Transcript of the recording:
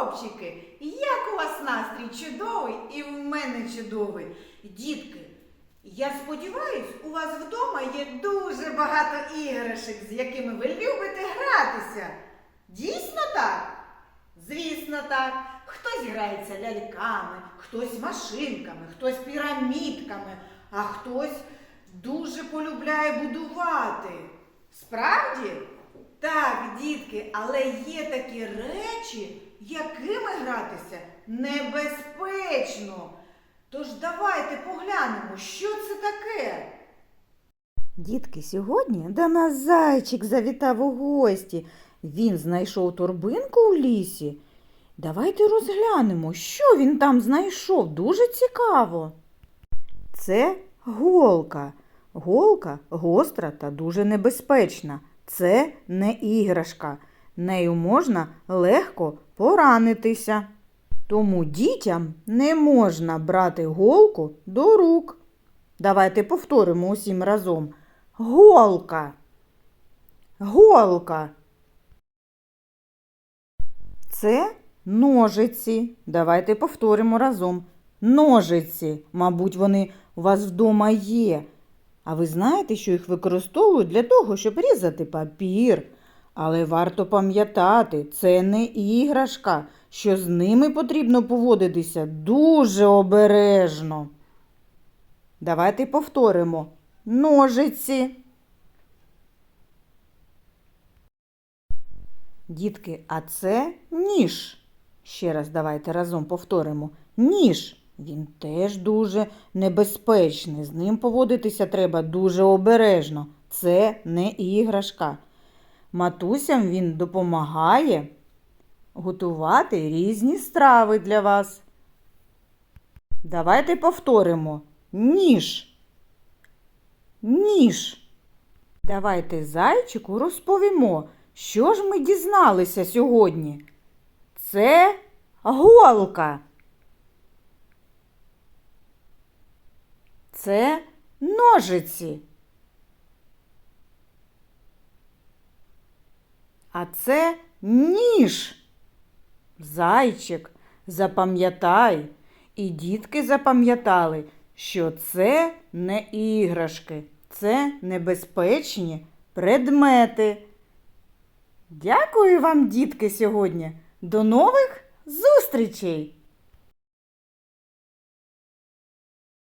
хлопчики, як у вас настрій чудовий і в мене чудовий. Дітки, я сподіваюсь, у вас вдома є дуже багато іграшок, з якими ви любите гратися. Дійсно так? Звісно так. Хтось грається ляльками, хтось машинками, хтось пірамідками, а хтось дуже полюбляє будувати. Справді? Так, дітки, але є такі речі, якими гратися небезпечно. Тож давайте поглянемо, що це таке. Дітки, сьогодні до нас зайчик завітав у гості. Він знайшов торбинку у лісі. Давайте розглянемо, що він там знайшов. Дуже цікаво. Це голка. Голка гостра та дуже небезпечна. Це не іграшка. Нею можна легко поранитися. Тому дітям не можна брати голку до рук. Давайте повторимо усім разом. Голка. Голка. Це ножиці. Давайте повторимо разом. Ножиці. Мабуть, вони у вас вдома є. А ви знаєте, що їх використовують для того, щоб різати папір. Але варто пам'ятати, це не іграшка, що з ними потрібно поводитися дуже обережно. Давайте повторимо. Ножиці. Дітки, а це ніж. Ще раз давайте разом повторимо. Ніж. Він теж дуже небезпечний. З ним поводитися треба дуже обережно. Це не іграшка. Матусям він допомагає готувати різні страви для вас. Давайте повторимо. Ніж. Ніж. Давайте зайчику розповімо, що ж ми дізналися сьогодні. Це голка. Це ножиці. А це ніж. Зайчик, запам'ятай. І дітки запам'ятали, що це не іграшки, це небезпечні предмети. Дякую вам, дітки, сьогодні. До нових зустрічей!